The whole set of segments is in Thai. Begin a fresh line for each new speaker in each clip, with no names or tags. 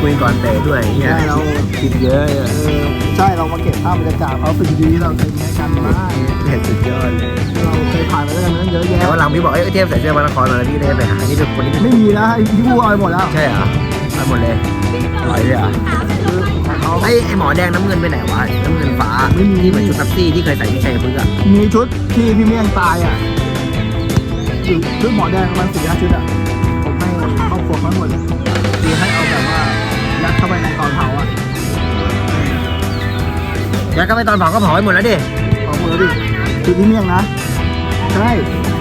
คุยก่อนเตะด้วยเนี่ย
ใช่เรา
คิดเยอะอะ
เออใช่เรามาเก็บภาพบรรยากาศเขาสิ่งดีเราเคยมีกันมา
เห็นสุดยอดเลย
เราเคยผ่านมาด้วยกันมาตั้งเยอะแยะ
แต่ว่าหลังพี่บอกเอ้ยเทพใส่เสื้อมานครมาแล้วพี่เลยไปหานี่เป็นคนที่เป็น
ไม่มีนะไอ้พี่พูดเอาไปหมดแล้ว
ใช่เหรอไปหมดเลยถอยเลยเหรอะ
คือของเขา
ไอ้ไอ้หมอแดงน้ำเงินไปไหนวะน้ำเงินฟ้า
ไม่มี
ที่เหมือนชุดแท็กซี่ที่เคยใส่ที่ชัยพฤกษ์อะ
มีชุดที่พี่เมี่ยงตายอะอยู่ชุดหมอแดงประมาณสี่ห้าชุดอะผมให้ครอบครัวเขาหมดเลยคือให้เอาแบบว่ายัด เข้าไปในตอนเผาอะ
แล้วก็ไปตอนเผาก็เผาให้หมดแล้วดิ
เอาหมดแล้วดิชุดพี่เมี่ยงนะ ใช่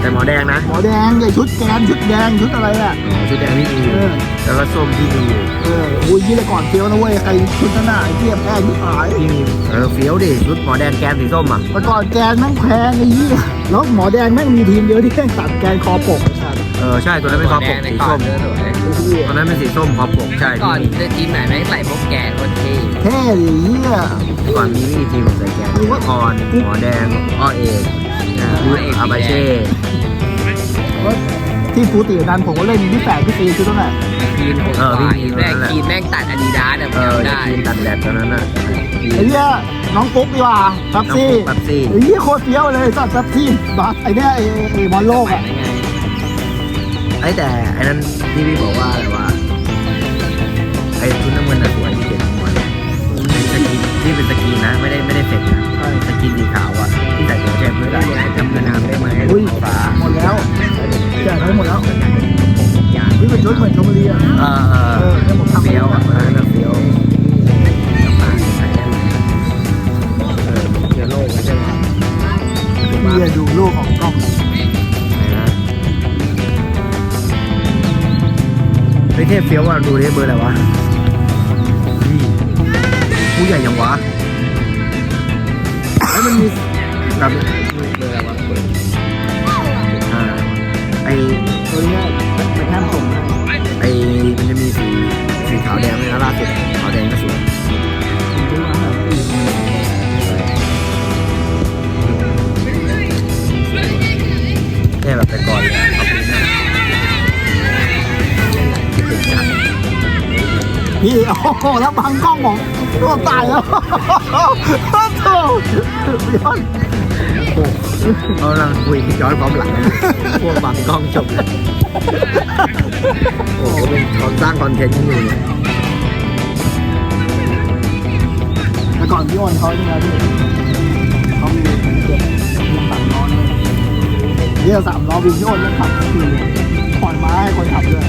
แต่หมอแดงนะ
หมอแดงใหญ่ชุดแกนชุดแดงชุดอะไรอะ
อ๋อชุดแดงพี่มี
เออ
แล้วก็ส้มพี่มีอยู่
เออโอ้ยยี่แต่ก่อนเฟี้ยวนะเว้ยใครชุดนั้นน่ะไอ้เทียบแพ้ที่หาย
พี่มีเออเฟี้ยวดิชุดหมอแดงแกนสีส้มอะ
แต่ก่อนแกนแม่งแพงไอ้ยี่แล้วหมอแดงแม่งมีทีมเดียวที่แม่งตัดแกนคอปกไอ้สัตว์
เออใช่ตัวนั้นเป็นคอปกสีส้ม
เนื้อสวย
ไอ้เหี้ย
ตัวนั้นเป็นสีส้มคอปกใช่
ก่อน
พี่มี
จะทีมไหนไม่ใส่พวกแกนโคตรเท่
เท่ดิเหี้ย
ก่อนมีไม่มีทีมใส่แกนนครหมอแดงอ้อเอกนะอาบาเช่
ที่ฟูติดันผมก็เล่นที่แปดที่สี่ชุดนั้นแหละ
คีนหก
เออ
ฝ่าย
พี่มี
แม่ง
ตัวนั้นแหละ
คีนแม่งตัดอาดิดาสแบบ
เออ
จำได้
ทีมตัดแดดตัวนั้นน่ะ
ไอ้เหี้ยน้องปุ๊กดีกว่าซับ
น้อง
ซี่
ปุ๊กปั๊บซี่
ไอ้เหี้ยโคตรเฟี้ยวเลยสัตว์ซับซี่บาสไอ้เนี่ยไอ้ไอ้บอลโลกอะ
ได้ไง
ไอ้แต่ไอ้นั้นที่พี่บอกว่าอะไรวะไอ้ชุดน้ำเงินน่ะสวยที่เด็ดหัวเลยสกีที่เป็นสกีนะไม่ได้ไม่ได้เฟกนะสกีสีขาวอะที่ใส่ตัวแทนเพื่อนน้ำเงินน้ำได้ไหม
อุ้ย
ฟ้า
หมดแล้วแจกไปหมดแล้วนี่เป็นชุดเหมือนชมบุรีอะ
เออเออเฟี้ยวอะมันน่ะเฟี้ยวกลับมาใส่ได้ไหมเออเชื้อโรคใช่ไหม
เหี้ยดูโลกของกล้อง
ไอ้เทพเฟี้ยวอะดูดิเบอร์อะไรวะนี่ผู้ใหญ่ยังวะแล้วมันมีแบบ
เบอร์อะไรวะเบอร์
อ่าไอ
ตัวเนี้ยไปแค่ส่ง
ไอมันจะมีสีสีขาวแดงเลยนะล่าสุดขาวแดงก็สวยแค่แบบแต่ก่อนเลย
พี่โอ้โหแล้วบังกล้องผมตัวตายแล้วโอ้โหย้อน
เขากำลังคุยย้อนความหลังพวกบังกล้องจบเลยโอ้โหเป็นเขาสร้างคอนเทนต์กันอยู่เนี่ย
แต่ก่อนพี่อ้นเขาเนี่ยนะพี่เขามีเจ็บมีสามล้อเนี่ยเรียกสามล้อวินพี่อ้นแล้วขับคือปล่อยม้าให้คนขับด้วย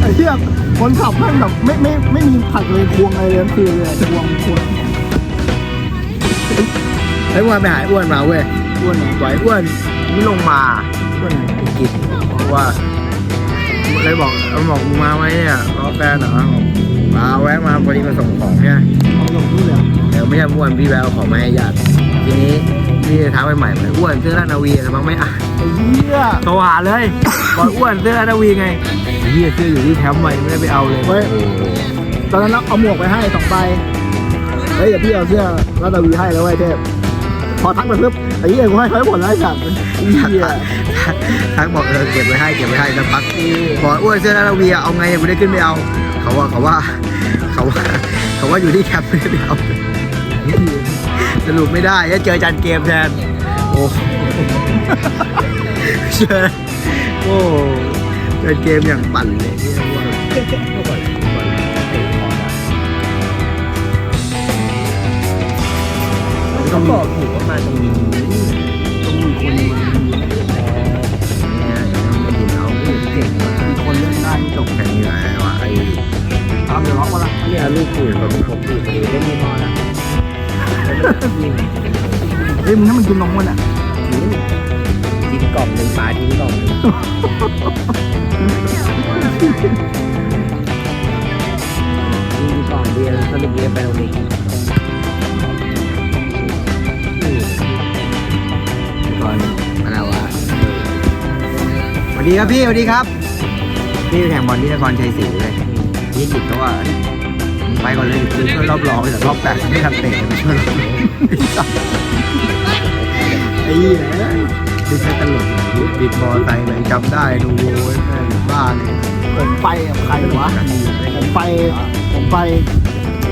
ไอ้เหี้ยคนขับแม่งแบบไม่ไม่ไม่มีผัดเลยควงอะไรเลยคือเลยควงควง
ไอ้อ้วนไปหาไอ้อ้วนมาเว้ย
อ้วนไหน
ปล่อยอ้วนไม่ลงมา
อ้วนไหน
กินเพราะว่าเลยบอกเอาบอกกูมาไหมเนี่ยรอแฟนเหรอบอกมาแวะมาพอดีมาส่งของเนี่ย
เอาลงนี่เลย
เดี๋ยวไม่ใช่อ้วนพี่แววของมาให้ญาติทีนี้พี่ทักไปใหม่เลยอ้วนเสื้อรานาวีแต่บางไม่อะ
ไอ้เหี้ย
โทรหาเลยบอกอ้วนเสื้อราชนาวีไงไอ้เหี้ยเสื้ออยู่ที่แถมใหม่ไม่ได้ไปเอาเลย
เว้ยตอนนั้นเอาหมวกไปให้สองใบเฮ้ยเดี๋ยวพี่เอาเสื้อรัตวีให้แล้วเว้ยเทพพอทักไปปุ๊บไอ้เหี้ยกูให้เขาให้หมดแล้วไอ้สัตว์ไอ้เหี้ย
ทักบอกเออเก็บไว้ให้เก็บไว้ให้สักพักบอกอ้วนเสื้อราชนาวีอะเอาไงกูได้ขึ้นไปเอา เขาว่าเขาว่าเขาว่าเขาว่าอยู่ที่แคปไม่ได้ไปเอาสรุปไม่ได้จะเจอจันเกมแทนโอ้ เจอโอ้เจอเกมอย่างปั่นเลยที่ว่าต้องบอกถูกว่ามาตรงนี้
ต้องมีคนมา
เนี่ยยังไม่ยินเอาเก่งมาก
มีคนเล่นได้จบ
แข่งอยู่ไหนวะไอ้
ตามเดี๋ยวล็อกมาละ
เนี่ยลูกปืนกับลูกผมปืนเองเล่นไม่พอนะ
เฮ้ยมึงถ้ามันกินนมมันอะ
ล่องหนึ่งปลาทิ้งกล่องหนึ่งทิ้งกล่องเบียร์สรุปเบียร์ไปตรงนี้ก่อนอะไรวะสวัสดีครับพี่สวัสดีครับ พี่แข่งบอลที่นครชัยศรีเลยพี่จิตเขาว่าไปก่อนเลยคือช่วยรอบรองแต่รอบแปดไม่ทันเตะไปช่วยรอบ
ไอ้เหี้ย
ไม่ใช่ตลกบิดมอไซค์เลยจำได้ดูโว้ยแม่งบ้าเลย
ผมไปกับใครวะ ผมไป ผมไป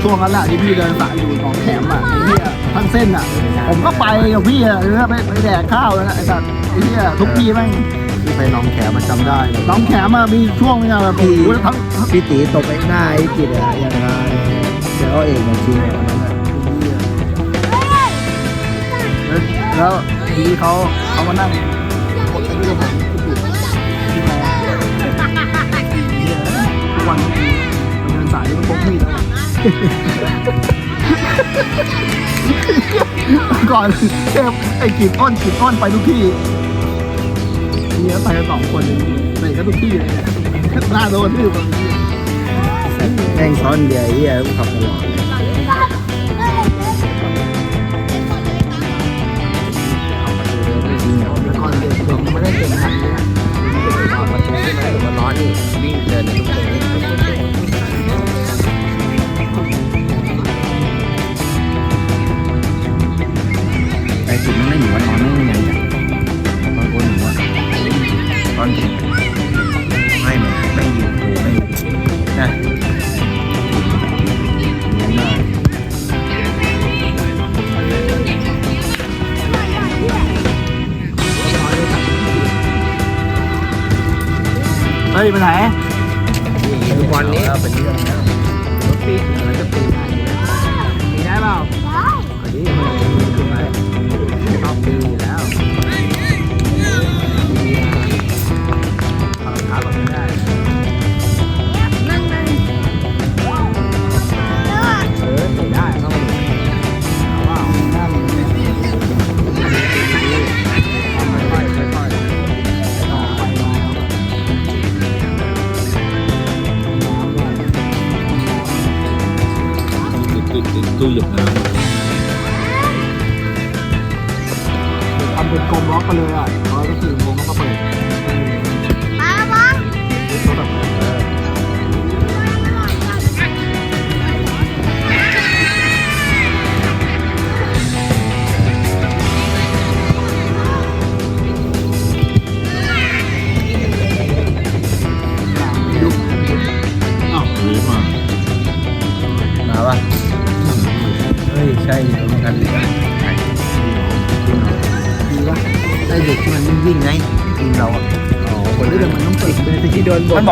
ช่วงนั้นแหละที่พี่เดินสายอยู่หนองแขมอะไอ้เหี้ยทั้งเส้นอะ ผมก็ไปกับพี่อะเออไปไปแดกข้าวแล้วนะไอ้สัตว์ไอ้เหี้ยทุกพี่แม่ง
ที่ไปหน้องแขมมันจำได้เลย
หน้องแขมอะมีช่วงนึงอะแบบโอ้โหทั้งทั้ง
พี่ตีตบไอ้หน้าไอ้กิจอะยังไงเดี๋ยวเอาเอกมาชิงอะวันนั้นอะ
แล้วแล้ว ทีนี้เขาเขามานั่งกดไอ้เรื่องของที่มาเหี้ยทุกวันนี้เดินสายก็พกมีดแล้วก่อนเทพไอ้กีดอ้นกีดอ้นไปทุกที่เนี่ยไปกันสองคนเลยไปกันทุกที่เลยหน้าโดนที่
แม่งซ้อนเดียวไอ้เหี้ยกูขับตลอด
นะ
เอาปติดมันร้อนนี่วิ่งเดินในลูกโป่ง
ไอ้กิจมันไม่อยู่ว่านอนไม่ยังไงจ้ะตอนโกนหนูอะตอนเด็ก เฮ้
ยไปไหน
ทุกวันนี้
เป็นเรื่องแล้ว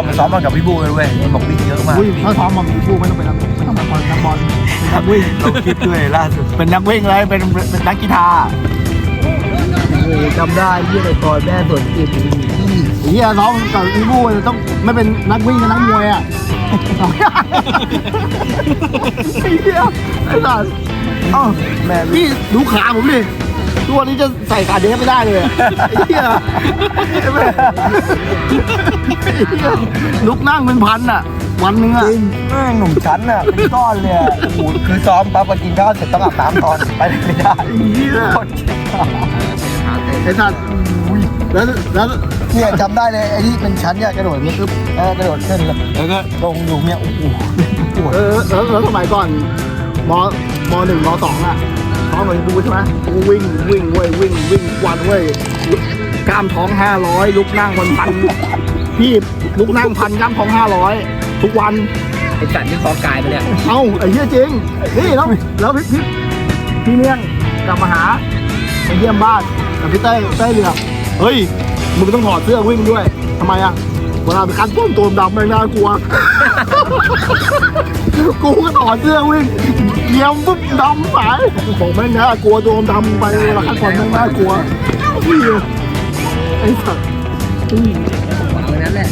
บ
มันบอกมันซ้อมมากับพี่บูเลยเว้ยมันบอกวิ่งเยอะมาก
วิ่งถ้าซ้อมมันมีผู้ไม่ต้องไปนักไม่ต้องมาบอลนักบอลเป็นนักวิ่ง
เราคลิปด้วยล่าสุด
เป็นนักวิ่งเลยเป็นเป็นนักกีฬา
โอ้จำได้ยี่ในก่อนแม่ส่วนกิจ
ไอ้เหี้ยซ้อมกับอีบูจะต้องไม่เป็นนักวิ่งกับนักมวยอะสองอย่างไอ้เหี้ยไอ้สัสเอ้า
แม่
พี่ดูขาผมดิ ทุกวันนี้จะใส่ขาเดฟไม่ได้เลยอะไอ้เหี้ยไอ้แม่ไอ้เหี้ยลุกนั่งเป็นพันอะ วันหนึง
จ
อะ
ริงแม่งหนุ่มชั้นอะเป็นก้อนเลยอะโอ้โหคือซ้อมปั๊บมากินข้าวเสร็จต้องอาบน้ำตอนไปไม่ได้
ไอ้เหี้ย
โคตรเจ็บ
ไอ้สัสอุ้ยแล้วแล้ว
เนี่ยจำได้เลยไอ้ที่เป็นชั้นเนี่ยกระโดดอย่างนี้ปึ๊บเออกระโดดขึ้นแล้วแล้วก็ลงอยู่เนี่ยโอ้โหปวด
เออแล้วแล้วสมัยก่อนมมหนึ่งมสองอะ ท้องเหมือนกูใช่ไหมกูวิ่งวิ่งเว้ยวิ่งวิ่งวันเว้ยกล้ามท้องห้าร้อยลุกนั่งวันพันพี่ลุกนั่งพันกล้ามท้องห้าร้อยทุกวัน
ไอ้จัดที่คอกายไปเนี่ย
เอ้าไอ้เหี้ยจริงนี่แล้วแล้วพี่พี่พี่เลี้ยงกลับมาหาไปเยี่ยมบ้านกับพี่เต้ยเต้ยเหลือกเฮ้ยมึงต้องถอดเสื้อวิ่งด้วยทำไมอะ เวลาไปคันต้นตัวดำแม่งน่ากลัว กูก็ถอดเสื้อวิ่งเยี่ยมปุ๊บดำสายบอกแม่งน่ากลัวตัวดำไปเวลาคันก่อนแม่งน่ากลัวนี่ไอ้สัตว์
วางไว้นั่นแหละ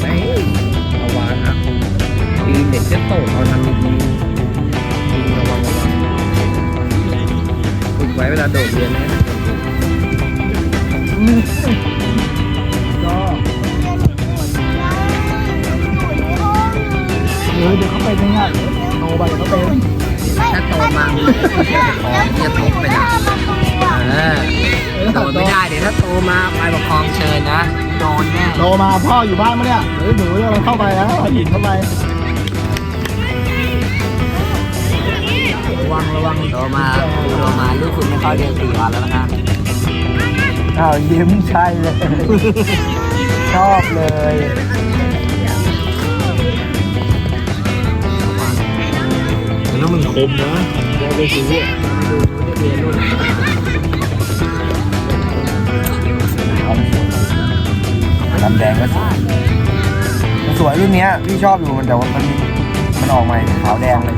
ไม่เอาวางครับปีนเด็กจะโตเอาทำดีๆระวังระวังฝึกไว้เวลาโดดเรียนนะ
ไปเดี๋ยวเขาไป
ถ้าโตมามีเทียบคองเทียบไปนะเออโดดไม่ได้เดี๋ยวถ้าโตมาไปปกครองเชิญนะโดนแน่
โตมาพ่ออยู่บ้านมั้ยเนี่ยเฮ้ยหนูเราเข้าไปแล้วหยิบเข้าไป
ว
วังระวัง
โตมาโตมาลูกคุณไม่เข้าเรียนสี่วันแล้วนะครับ
อ้าวยิ้มใช่เลย ชอบเลย
แล้วมันคมนะ
เราไปซื้อเนี่ยดูเรียนรุ่น
ดำแดงก็สวยมันสวยรุ่นเนี้ยพี่ชอบอยู่มันแต่ว่ามันมันออกมาขาวแดงเลย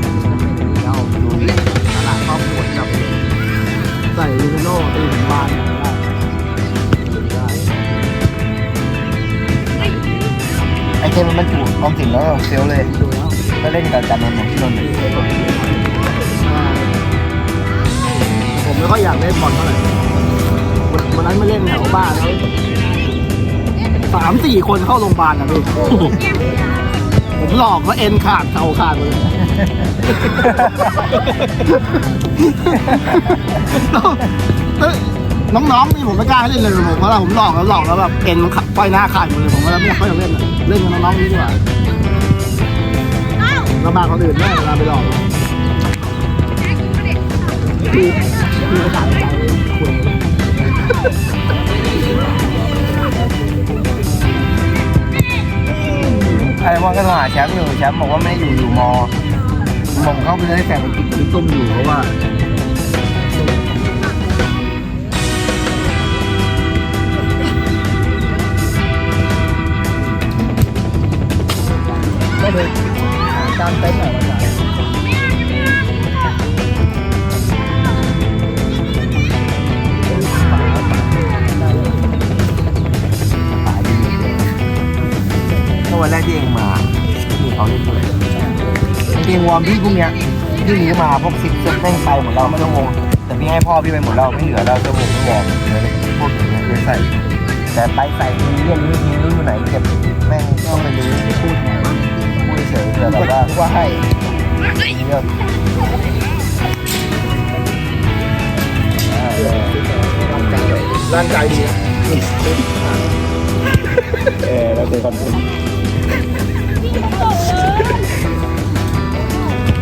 เราดูเล่นตลาดครอบครัวที่เราไปเล่น
ใส่ลูมิโน่ตีถึงบานได้
ไอเทมมันบรรจุออมสินแล้วเซลลเลย ก็เล่นกับจันนนท์ของที่นนท์เลย
ผมไม่ค่อยอยากเล่นบอลเท่าไหร่วันวันนั้นมาเล่นแถวบ้านแล้วสามสี่คนเข้าโรงพยาบาลนะพี่ผมหลอกว่าเอ็นขาดเข่าขาดหมดเลยเอ้ยน้องๆนี่ผมไม่กล้าให้เล่นเลยผมเพราะว่าผมหลอกแล้วหลอกแล้วแบบเอ็นขับไฟหน้าขาดหมดเลยผมก็เลยไม่อยากให้เล่นอะเล่นกับน้องๆนี่ดีกว่า ลำบากคนอื่นด้วยเวลาไปหลอกคือคือาษาใจคุย
ไอ้มอนก็โทรหาแชมป์อยู่แชมป์บอกว่าไม่ได้อยู่อยู่มอผมเข้าไปเลยแต่ไปกินต้มอยู่เพราะว่า
ก็เลยาจานเต็นท์หน่อยวันหน
ขายดีเมื่อวันแรกที่เองมามีเขาเล่นด้วยจริงวอร์มพี่พวกเนี้ยพี่หนีมาพวกซิกเซ็ตแม่งไปหมดแล้วไม่ต้องงงแต่พี่ให้พ่อพี่ไปหมดแล้วไม่เหลือแล้วจะวงไม่วอร์มเลยพวกอย่างเงี้เลยใส่แต่ไปใส่ทีเรื่องนี้ทีนี้อยู่ไหนเก็บแม่งต้องไปรื้อพูดพูดเฉ ยๆแต่แบบว่า
ว่าให้
เงอ่าเลย
ร่างกายดี
เออเราเป็นคอนเทนต์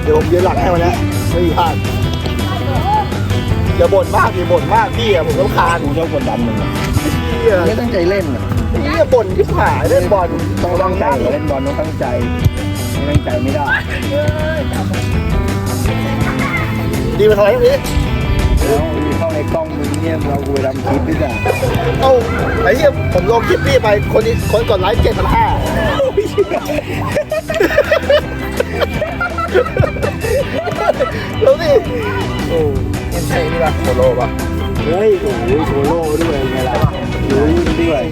เดี๋ยวผมยืนหลังให้วันนี้ไม่มีพลาดอย่าบ่นมากอย่าบ่นมากพี่อะผมต้องคาน
กูชอบกดดันมึงอะ ไม่ตั้งใจเล่นอะ
พี่อะบ่นที่ผายเล่นบอล
ต้องตั้งใจเล่นบอลต้องตั้งใจไม่ตั้งใจไม่ได้
ดีมาทำไมตรงนี้
แล้วเข้าในกล้องมึงเนี่ยเราคุยทำคลิปด้วยจ้ะ
เอ้าไอ้เหี้ยผมลงคลิปพี่ไปคนนี้คนกดไลค์เจ็ดพันห้าแล้วนี่
โอ้ไม่ใช่นี่ป่ะโซโล่ป่ะ
เฮ้ยโอ้โหโซโล่ด้วยไงล่ะ
รู้ด้วย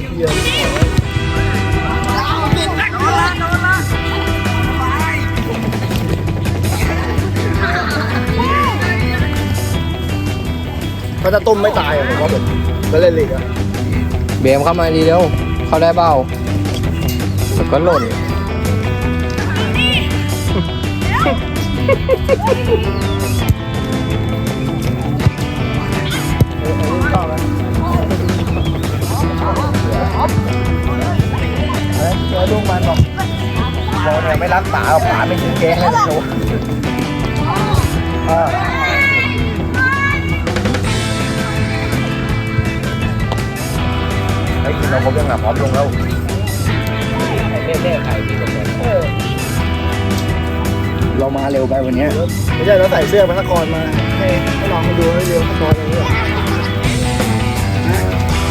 ถ้าจะต้มไม่ตายอะผมว่าผมก็เล่นลีกอะ
เบมเข้ามาดีเร็วเข้าได้เปล่าเดี๋ยวก็หล่น
เจอลูกมันบอกเราเนี่ยไม่รักษาเอาขาไม่ถึงเกงเลยนะหนูอ่าไอ้กินเราครบยังอะพร้อมลงแล้ว
เล่นเล่นใครดีกว่าเดิม
เรามาเร็วไปวันเนี้ย
ไม่ใช่เราใส่เสื้อพระนครมาให้ให้ลองมาดูให้เร็วพระนครอะไรเงี้ย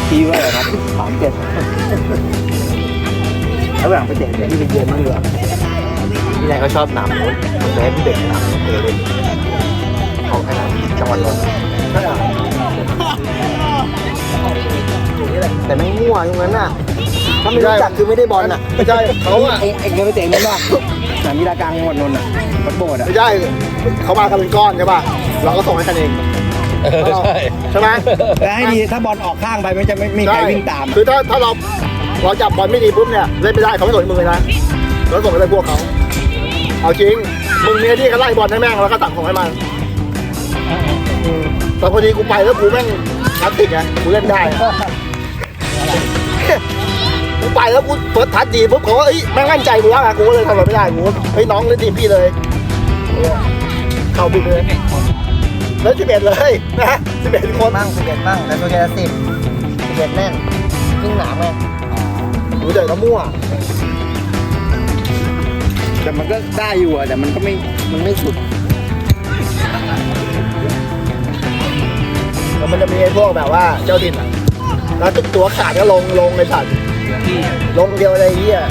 พี่ว่าอะไรครับสามเจ็ด แล้วหลังไปเตะเดี๋ยวพี่ไปเยือนมั่งดีกว่าพี่นายเขาชอบหนามนู้นผมจะให้พี่เด็กหนามนู้นเลยเขาขนาดจังหวัดนนท์
ใช่อะ
แต่ไม่มั่วตรงนั้นน่ะถ้าไม่รู้จักคือไม่ได้บอลน่ะ
ไม่ใช่เขาอะ
เอ็งเอ็งเคยไปเตะนู้นป่ะสนามกีฬากลางจังหวัดนนท์อะวัดโบสถ์อะ
ไม่ใช่เขามากันเป็นก้อนใช่ป่ะเราก็ส่งให้กันเอง
เออใช่
ใช่ไหม
แล้วให้ดีถ้าบอลออกข้างไปมันจะไม่ไม่มีใครวิ่งตาม
คือถ้าถ้าเรา เราจับบอลไม่ดีปุ๊บเนี่ยเล่นไม่ได้เขาไม่สนมือนะเราส่งไปพวกเขาเอาจริงมึงเนี่ยที่เขาไล่บอลให้แม่งแล้วก็สั่งของให้มันแต่พอดีกูไปแล้วกูแม่งทัดติดไงกูเล่นได้กูไปแล้วกูเปิดทัดดีปุ๊บเขาก็เอ้ยแม่งมั่นใจกูแล้วไงกูก็เลยทำอะไรไม่ได้กูเฮ้ยน้องเล่นทีพี่เลยเข้าบินเลยแล้วสิบเอ็ดเลยนะสิบเอ็ดคน
มั่งสิบเอ็ดมั่งแต่ตัวแกสิบสิบเอ็ดแน่นครึ่งหนามไง
หนูใหญ่ก็มั่ว
แต่มันก็ได้อยู่อะแต่มันก็ไม่ มันไม่สุด
แล้วมันจะมีไอ้พวกแบบว่าเจ้าถิ่นอะแล้วตัวขาดก็ลงลงไอ้สัตว์ลงเดียวอะไรเงี้ย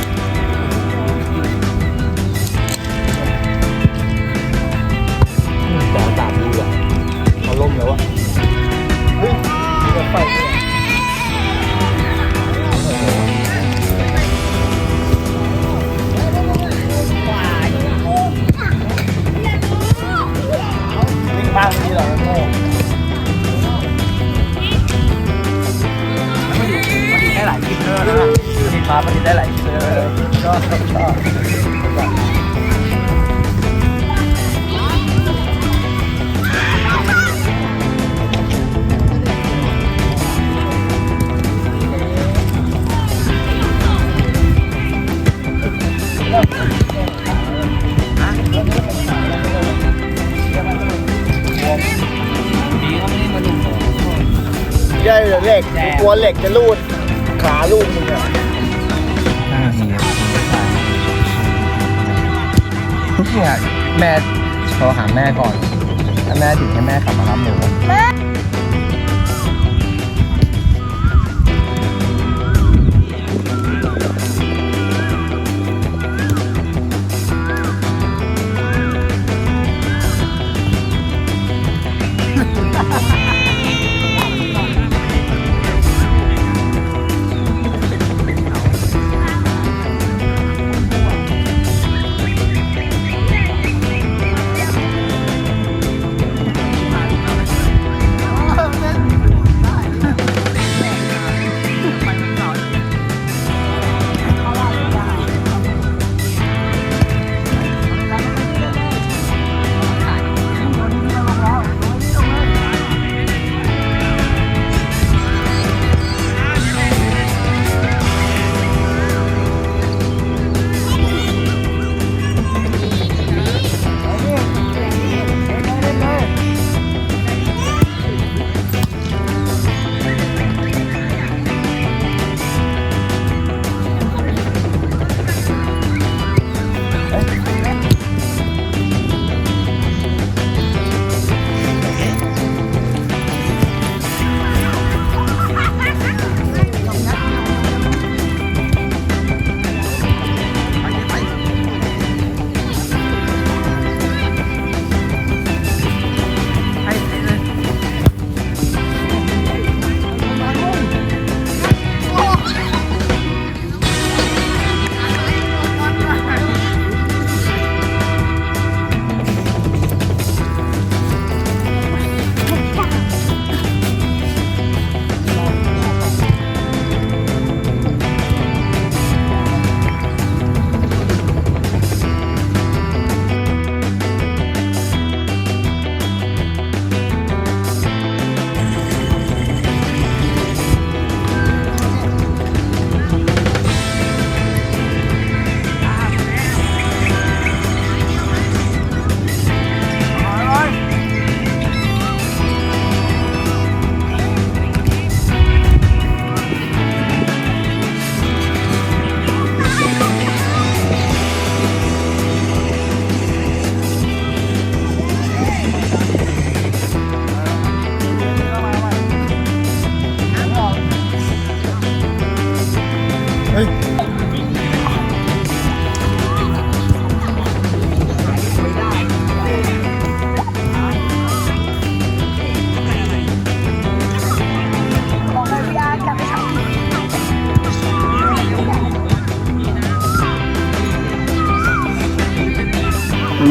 ได้
เหล็กก
ลัวเหล็กจะรูด ขาลูกมึงอะ
เนี่ยแม่โทรหาแม่ก่อนถ้าแม่ถึงให้แม่กลับมารับหนู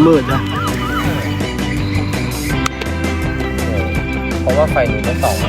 มันมืดนะ
เพราะว่าไฟหนูจะส่อง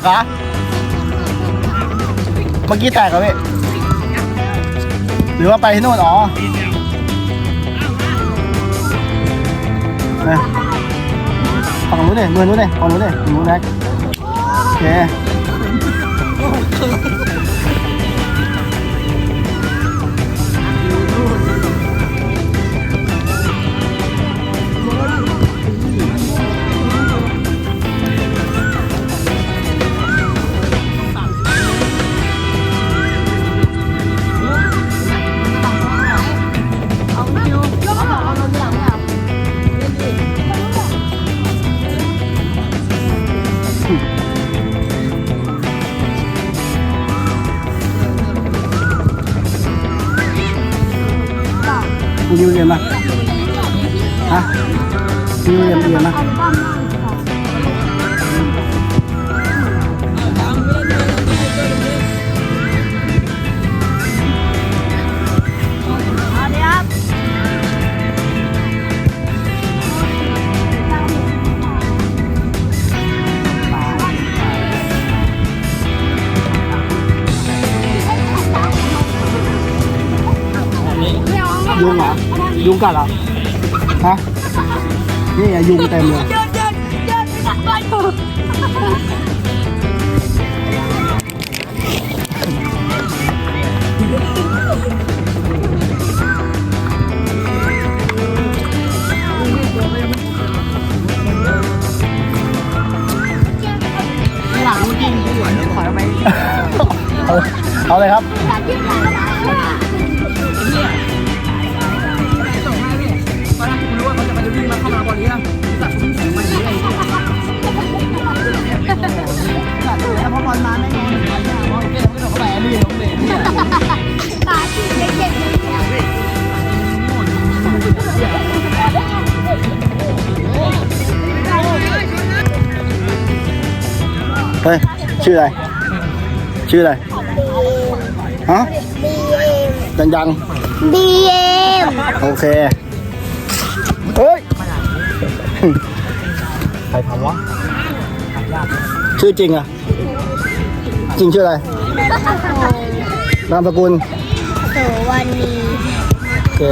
กเหรอ เมื่อกี้แตกเหรอพี่ หรือว่าไปที่โน่นอ๋อเออฝั่งนู้นดิมือนู้นเลยฝั่งนู้นดิฝั่งนู้นแม็กโอเค ยุงเหรอยุงกัดเหรอฮะนี่ไงยุงเต็มเลย
เดินเดินเดินไปจากบ้านเถอะ
เอาเอาเลยครับ
ตาที่เด็กๆเนี่ย
เฮ้ยชื่ออะไรชื่ออะไรฮะยังยัง
บีเอ็ม
ๆโอเคเฮ้ย
ใครทำวะ
ชื่อจริงอะจริงชื่ออะไรนามสกุล
โสวันนี้
โอเค